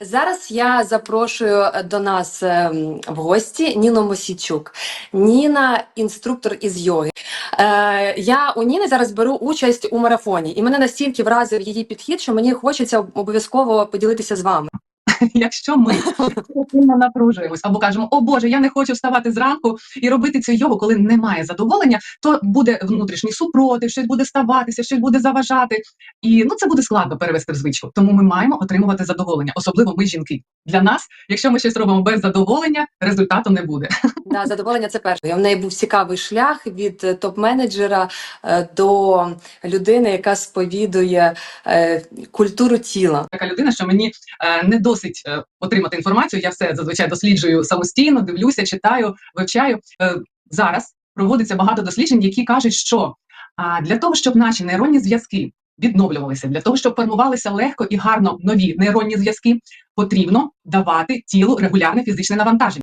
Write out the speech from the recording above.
Зараз я запрошую до нас ем, в гості Ніну Мосічук. Ніна інструктор із йоги. Е, я у Ніни зараз беру участь у марафоні, і мене настільки вразив її підхід, що мені хочеться обов'язково поділитися з вами. Якщо ми напружуємось або кажемо, о Боже, я не хочу вставати зранку і робити цю йогу, коли немає задоволення, то буде внутрішній супротив, щось буде ставатися, щось буде заважати. І ну це буде складно перевести в звичку. Тому ми маємо отримувати задоволення, особливо ми жінки. Для нас, якщо ми щось робимо без задоволення, результату не буде. Да, задоволення це перше. У неї був цікавий шлях від е, топ-менеджера е, до людини, яка сповідує е, культуру тіла. Така людина, що мені не досить отримати інформацію. Я все зазвичай досліджую самостійно, дивлюся, читаю, вивчаю. Зараз проводиться багато досліджень, які кажуть, що для того, щоб наші нейронні зв'язки відновлювалися, для того, щоб формувалися легко і гарно нові нейронні зв'язки, потрібно давати тілу регулярне фізичне навантаження.